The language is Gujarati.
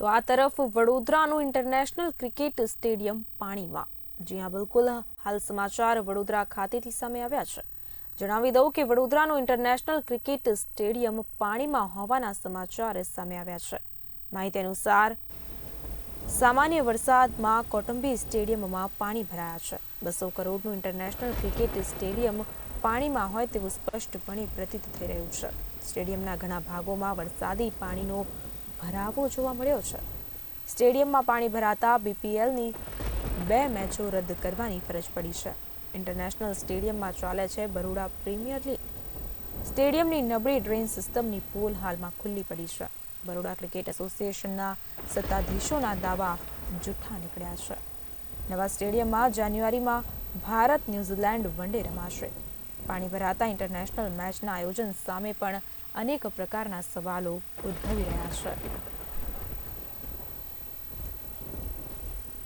તો આ તરફ વડોદરાનું ઇન્ટરનેશનલ ક્રિકેટ સ્ટેડિયમ પાણીમાં, જ્યાં બિલકુલ હાલ સમાચાર વડોદરા ખાતેથી સામે આવ્યા છે. જણાવી દઉં કે વડોદરાનું ઇન્ટરનેશનલ ક્રિકેટ સ્ટેડિયમ પાણીમાં હોવાના સમાચાર સામે આવ્યા છે. માહિતી અનુસાર, સામાન્ય વરસાદમાં કોટંબી સ્ટેડિયમમાં પાણી ભરાયા છે. બસો કરોડનું ઇન્ટરનેશનલ ક્રિકેટ સ્ટેડિયમ પાણીમાં હોય તેવું સ્પષ્ટપણે પ્રતીત થઈ રહ્યું છે. સ્ટેડિયમના ઘણા ભાગોમાં વરસાદી પાણીનો ભરાવો જોવા મળ્યો છે. સ્ટેડિયમમાં પાણી ભરાતા બીપીએલની બે મેચો રદ કરવાની ફરજ પડી છે. ઇન્ટરનેશનલ સ્ટેડિયમમાં ચાલે છે બરોડા પ્રીમિયર લીગ. સ્ટેડિયમની નબળી ડ્રેન સિસ્ટમની પોલ હાલમાં ખુલ્લી પડી છે. બરોડા ક્રિકેટ એસોસિએશનના સત્તાધીશોના દાવા જૂઠા નીકળ્યા છે. નવા સ્ટેડિયમમાં જાન્યુઆરીમાં ભારત ન્યૂઝીલેન્ડ વનડે રમાશે. પાણી ભરાતા ઇન્ટરનેશનલ મેચના આયોજન સામે પણ અનેક પ્રકારના સવાલો ઉદ્ભવી રહ્યા છે.